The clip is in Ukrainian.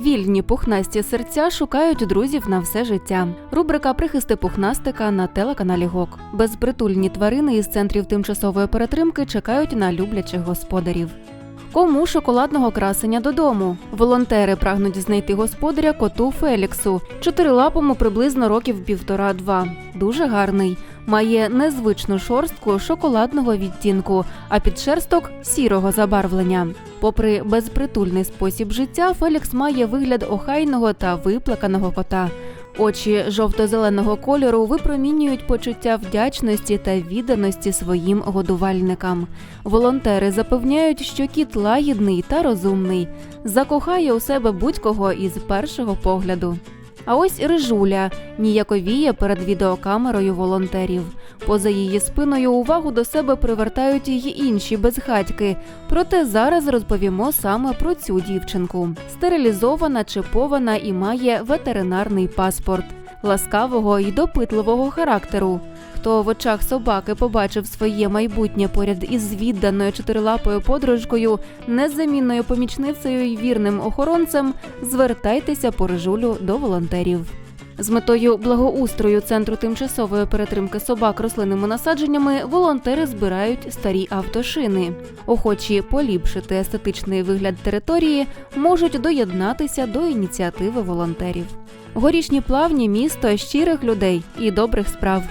Вільні пухнасті серця шукають друзів на все життя. Рубрика Прихисти пухнастика на телеканалі ГОК. Безпритульні тварини із центрів тимчасової перетримки чекають на люблячих господарів. Кому шоколадного красення додому? Волонтери прагнуть знайти господаря коту Феліксу. Чотирилапому приблизно років півтора-два. Дуже гарний. Має незвичну шорстку шоколадного відтінку, а підшерсток сірого забарвлення. Попри безпритульний спосіб життя, Фелікс має вигляд охайного та виплаканого кота. Очі жовто-зеленого кольору випромінюють почуття вдячності та відданості своїм годувальникам. Волонтери запевняють, що кіт лагідний та розумний, закохає у себе будь-кого із першого погляду. А ось Рижуля ніяковіє перед відеокамерою волонтерів. Поза її спиною увагу до себе привертають її інші безхатьки. Проте зараз розповімо саме про цю дівчинку. Стерилізована, чипована і має ветеринарний паспорт, ласкавого і допитливого характеру. Хто в очах собаки побачив своє майбутнє поряд із відданою чотирилапою подружкою, незамінною помічницею і вірним охоронцем, звертайтеся по рижулю до волонтерів. З метою благоустрою центру тимчасової перетримки собак рослинними насадженнями волонтери збирають старі автошини. Охочі поліпшити естетичний вигляд території можуть доєднатися до ініціативи волонтерів. Горішні плавні місто щирих людей і добрих справ.